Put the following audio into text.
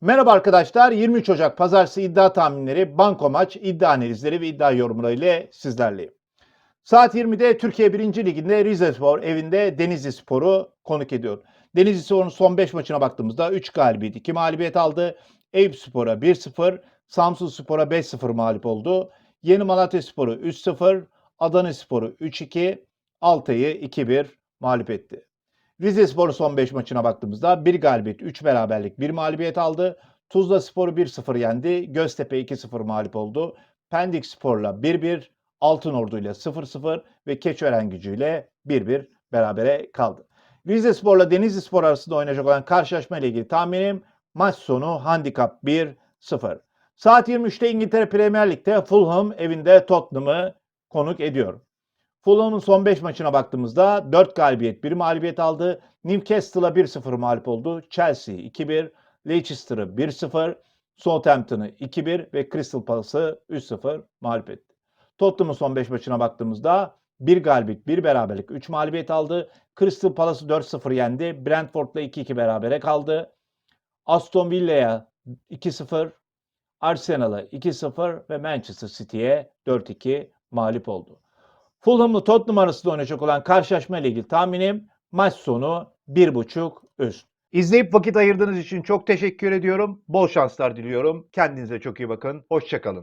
Merhaba arkadaşlar. 23 Ocak Pazartesi iddia tahminleri, banko maç, iddia analizleri ve iddia yorumları ile sizlerleyim. Saat 20'de Türkiye 1. Ligi'nde Rize Spor evinde Denizli Spor'u konuk ediyor. Denizli Spor'un son 5 maçına baktığımızda 3 galibiyet, 2 mağlubiyet aldı. Eyüp Spor'a 1-0, Samsun Spor'a 5-0 mağlup oldu. Yeni Malatya Spor'u 3-0, Adana Spor'u 3-2, Altay'ı 2-1 mağlup etti. Rize Spor'un son 5 maçına baktığımızda 1 galibiyet, 3 beraberlik, 1 mağlubiyet aldı. Tuzla Spor'u 1-0 yendi. Göztepe 2-0 mağlup oldu. Pendik Spor'la 1-1, Altınordu ile 0-0 ve Keçiören gücüyle 1-1 berabere kaldı. Rize Spor'la Denizli Spor arasında oynayacak olan karşılaşma ile ilgili tahminim maç sonu handikap 1-0. Saat 23'te İngiltere Premier Lig'de Fulham evinde Tottenham'ı konuk ediyor. Fulham'ın son 5 maçına baktığımızda 4 galibiyet, 1 mağlubiyet aldı. Newcastle'a 1-0 mağlup oldu. Chelsea 2-1, Leicester'ı 1-0, Southampton'ı 2-1 ve Crystal Palace'ı 3-0 mağlup etti. Tottenham'ın son 5 maçına baktığımızda 1 galibiyet, 1 beraberlik, 3 mağlubiyet aldı. Crystal Palace'ı 4-0 yendi. Brentford'la 2-2 berabere kaldı. Aston Villa'ya 2-0, Arsenal'a 2-0 ve Manchester City'ye 4-2 mağlup oldu. Fulham'lı Tottenham arasında oynayacak olan karşılaşma ile ilgili tahminim maç sonu 1.5 üst. İzleyip vakit ayırdığınız için çok teşekkür ediyorum. Bol şanslar diliyorum. Kendinize çok iyi bakın. Hoşçakalın.